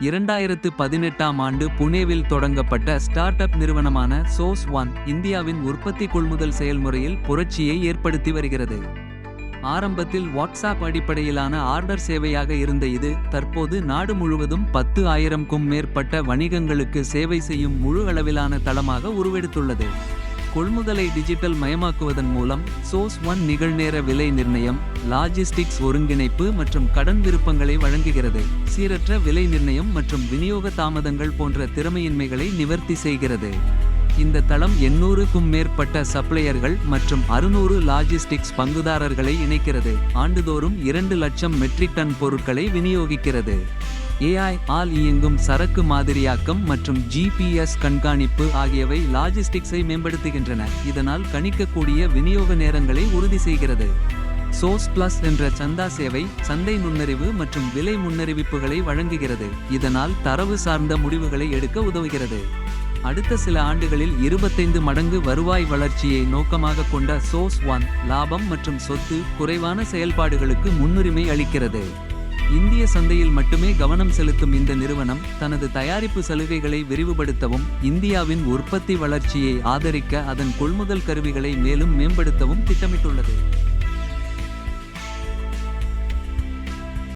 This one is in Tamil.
இரண்டாயிரத்து பதினெட்டாம் ஆண்டு புனேவில் தொடங்கப்பட்ட ஸ்டார்ட் அப் நிறுவனமான சோஸ் ஒன் இந்தியாவின் உற்பத்தி கொள்முதல் செயல்முறையில் புரட்சியை ஏற்படுத்தி வருகிறது. ஆரம்பத்தில் வாட்ஸ்அப் அடிப்படையிலான ஆர்டர் சேவையாக இருந்த இது தற்போது நாடு முழுவதும் பத்து ஆயிரம்க்கும் மேற்பட்ட வணிகங்களுக்கு சேவை செய்யும் முழு அளவிலான தளமாக உருவெடுத்துள்ளது. கொள்முதலை டிஜிட்டல் மயமாக்குவதன் மூலம் சோஸ் ஒன் நிகழ்நேர விலை நிர்ணயம் லாஜிஸ்டிக்ஸ் ஒருங்கிணைப்பு மற்றும் கடன் விருப்பங்களை வழங்குகிறது. சீரற்ற விலை நிர்ணயம் மற்றும் விநியோக தாமதங்கள் போன்ற திறமையின்மைகளை நிவர்த்தி செய்கிறது. இந்த தளம் எண்ணூறுக்கும் மேற்பட்ட சப்ளையர்கள் மற்றும் அறுநூறு லாஜிஸ்டிக்ஸ் பங்குதாரர்களை இணைக்கிறது. ஆண்டுதோறும் இரண்டு லட்சம் மெட்ரிக் டன் பொருட்களை விநியோகிக்கிறது. ஏஐ ஆல் இயங்கும் சரக்கு மாதிரியாக்கம் மற்றும் ஜிபிஎஸ் கண்காணிப்பு ஆகியவை லாஜிஸ்டிக்ஸை மேம்படுத்துகின்றன. இதனால் கணிக்கக்கூடிய விநியோக நேரங்களை உறுதி செய்கிறது. சோஸ் பிளஸ் என்ற சந்தா சேவை சந்தை நுண்ணறிவு மற்றும் விலை முன்னறிவிப்புகளை வழங்குகிறது. இதனால் தரவு சார்ந்த முடிவுகளை எடுக்க உதவுகிறது. அடுத்த சில ஆண்டுகளில் இருபத்தைந்து மடங்கு வருவாய் வளர்ச்சியை நோக்கமாக கொண்ட சோஸ் ஒன் லாபம் மற்றும் சொத்து குறைவான செயல்பாடுகளுக்கு முன்னுரிமை அளிக்கிறது. இந்திய சந்தையில் மட்டுமே கவனம் செலுத்தும் இந்த நிறுவனம் தனது தயாரிப்பு சலுகைகளை விரிவுபடுத்தவும் இந்தியாவின் உற்பத்தி வளர்ச்சியை ஆதரிக்க அதன் கொள்முதல் கருவிகளை மேலும் மேம்படுத்தவும் திட்டமிட்டுள்ளது.